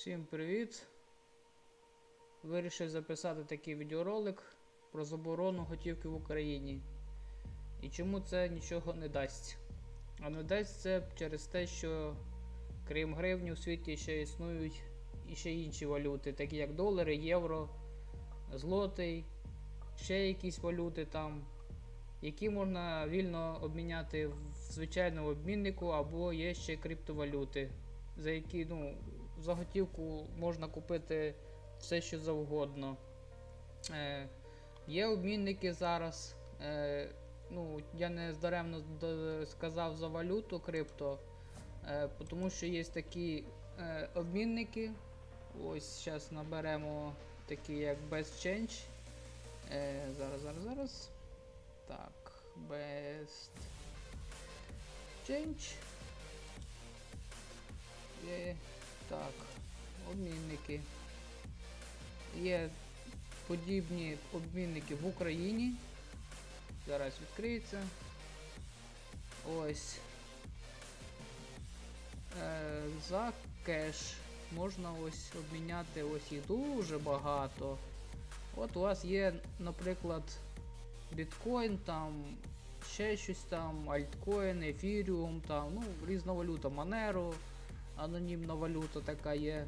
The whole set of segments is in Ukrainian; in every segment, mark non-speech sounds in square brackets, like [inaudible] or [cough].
Всім привіт! Вирішив записати такий відеоролик про заборону готівки в Україні. І чому це нічого не дасть? А не дасть це через те, що крім гривні у світі ще існують ще інші валюти, такі як долари, євро, злотий, ще якісь валюти там, які можна вільно обміняти в звичайному обміннику, або є ще криптовалюти, за які ну, за готівку можна купити все, що завгодно. Е, є обмінники зараз. Е, ну, я не здаремно сказав за валюту крипто, е, тому що є такі е, обмінники. Ось зараз наберемо такі як Best Change. Е, зараз, зараз, зараз. Так, Best Change. Є, так, обмінники. Є подібні обмінники в Україні. Зараз відкриється. Ось. Е, за кеш можна ось обміняти ось їх дуже багато. От у вас є, наприклад, біткоін, там, ще щось там, альткоін, ефіріум, там, ну, різна валюта, Monero, анонімна валюта така є.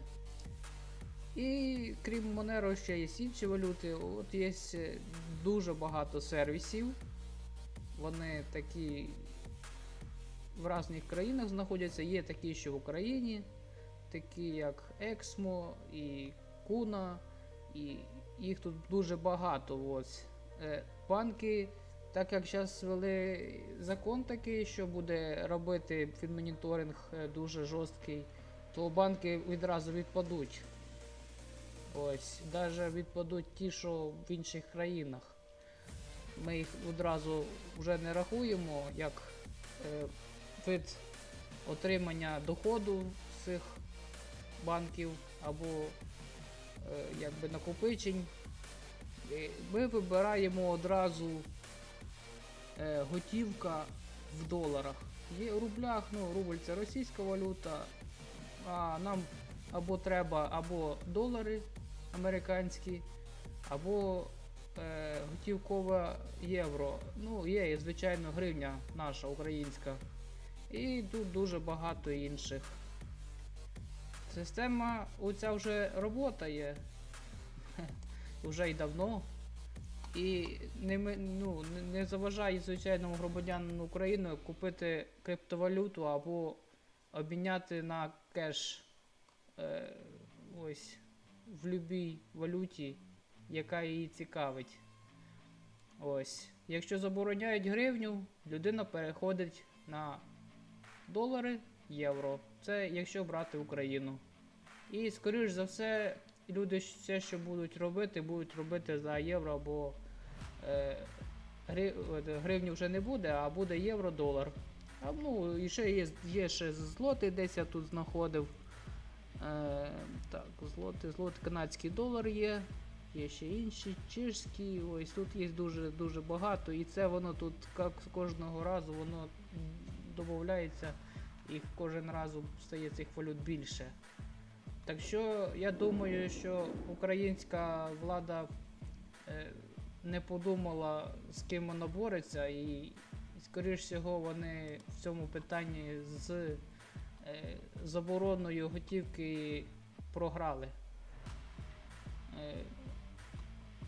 І крім Monero ще є інші валюти. От є дуже багато сервісів. Вони такі в різних країнах знаходяться. Є такі, що в Україні, такі як Exmo і Kuna, і їх тут дуже багато. Ось. Е, Банки, так як зараз ввели закон такий, що буде робити фінмоніторинг е, дуже жорсткий, то банки відразу відпадуть. Ось, навіть відпадуть ті, що в інших країнах. Ми їх одразу вже не рахуємо як е, вид отримання доходу з цих банків або е, якби накопичень. Е, Ми вибираємо одразу е, готівка в доларах. Є у рублях, ну рубль це російська валюта, а нам або треба або долари американські, або е, готівкове євро. Ну, є, і, звичайно, гривня наша українська. І тут дуже багато інших. Система оця вже роботає. [laughs] Вже й давно. І не, ну, не- заважає звичайному громадянину України купити криптовалюту або обміняти на кеш е, ось в будь-якій валюті, яка її цікавить. Ось. Якщо забороняють гривню, людина переходить на долари, євро. Це якщо брати Україну. І, скоріш за все, люди все, що будуть робити, будуть робити за євро або е, гри, от, гривню вже не буде, а буде євро-долар. А, ну, і ще є, є ще злотий, десь я тут знаходив. Е, так, злотий, злотий канадський долар є. Є ще інші, чешські, ось тут є дуже дуже багато, і це воно тут як кожного разу воно додається і кожен раз стає цих валют більше. Так що я думаю, що українська влада е, не подумала, з ким вона бореться, і, скоріш всього, вони в цьому питанні з е, забороною готівки програли. Е,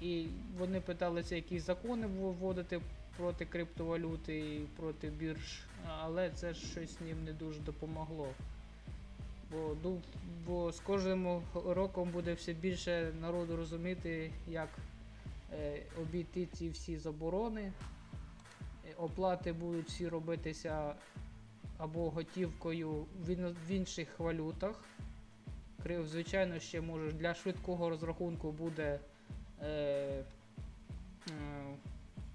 і вони питалися якісь закони вводити проти криптовалюти і проти бірж, але це щось їм не дуже допомогло. Бо, ду- бо з кожним роком буде все більше народу розуміти, як е, обійти ці всі заборони. Е, Оплати будуть всі робитися або готівкою в, інших валютах. Звичайно, ще може для швидкого розрахунку буде е,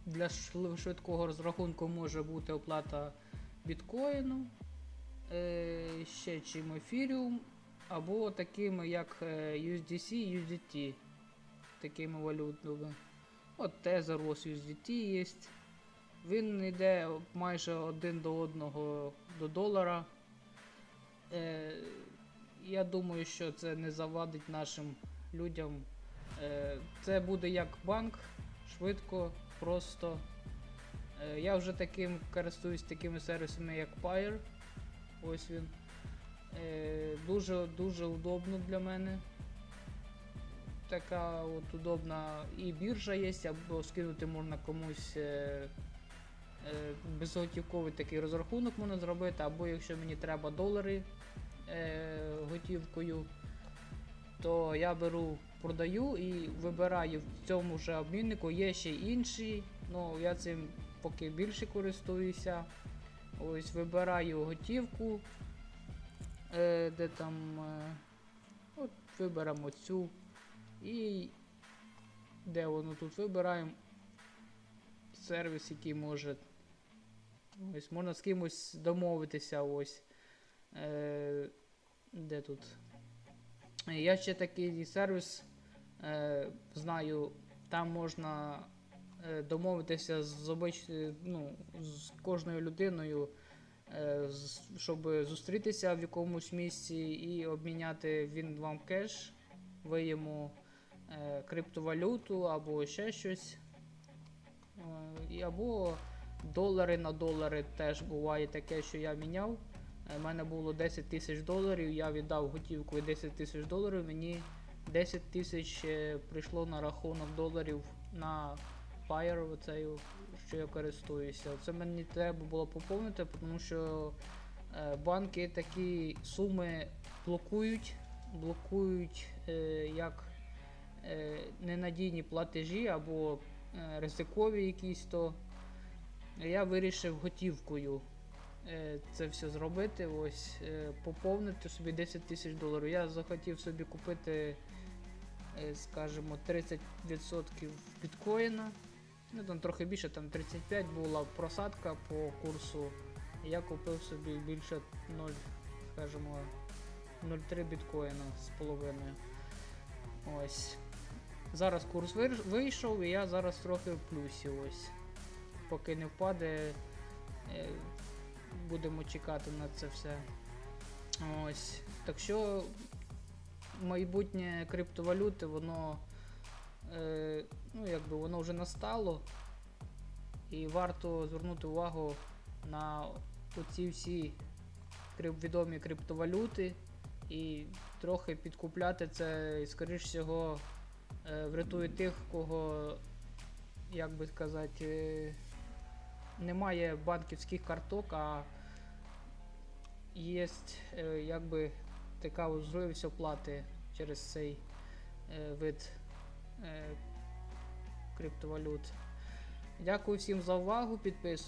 для швидкого розрахунку може бути оплата біткоїну, ще чим ефіріум, або такими як е, USDC, USDT, такими валютами. От ось USDT є. Він йде майже один до одного до долара. Е, я думаю, що це не завадить нашим людям. Е, Це буде як банк, швидко, просто. Е, Я вже таким користуюсь такими сервісами, як Pyre. Ось він. Е, Дуже дуже удобно для мене. Така от удобна і біржа є, або скинути можна комусь е, е, безготівковий такий розрахунок можна зробити, або якщо мені треба долари е, готівкою, то я беру, продаю і вибираю в цьому ж обміннику. Є ще інші, ну я цим поки більше користуюся. Ось вибираю готівку, е, де там. Е, от виберемо цю. І де воно тут вибираємо сервіс, який може. Ось можна з кимось домовитися. Ось. Е, де тут? Я ще такий сервіс е, знаю, там можна домовитися з, обич... ну, з кожною людиною, е, щоб зустрітися в якомусь місці і обміняти він вам кеш, ви йому е, криптовалюту або ще щось. Е, або долари на долари теж буває таке, що я міняв. У мене було 10 тисяч доларів, я віддав готівкою 10 тисяч доларів, мені 10 тисяч е, прийшло на рахунок доларів на Fire, оцею, що я користуюся. Це мені треба було поповнити, тому що е, банки такі суми блокують, блокують е, як е, ненадійні платежі або е, ризикові якісь то. Я вирішив готівкою е, це все зробити, ось е, поповнити собі 10 тисяч доларів. Я захотів собі купити, е, скажімо, 30% біткоїна. Ну там трохи більше, там 35 була просадка по курсу. Я купив собі більше 0, скажімо, 0,3 біткоїна з половиною. Ось. Зараз курс вийшов і я зараз трохи в плюсі ось. Поки не впаде, е, будемо чекати на це все. Ось. Так що майбутнє криптовалюти, воно, е, ну, якби воно вже настало. І варто звернути увагу на оці всі відомі криптовалюти і трохи підкупляти це, і, скоріш всього, е, врятує тих, кого, як би сказати, е, немає банківських карток, а є е, якби така можливість оплати через цей вид криптовалют. Дякую всім за увагу. Підписуйтесь.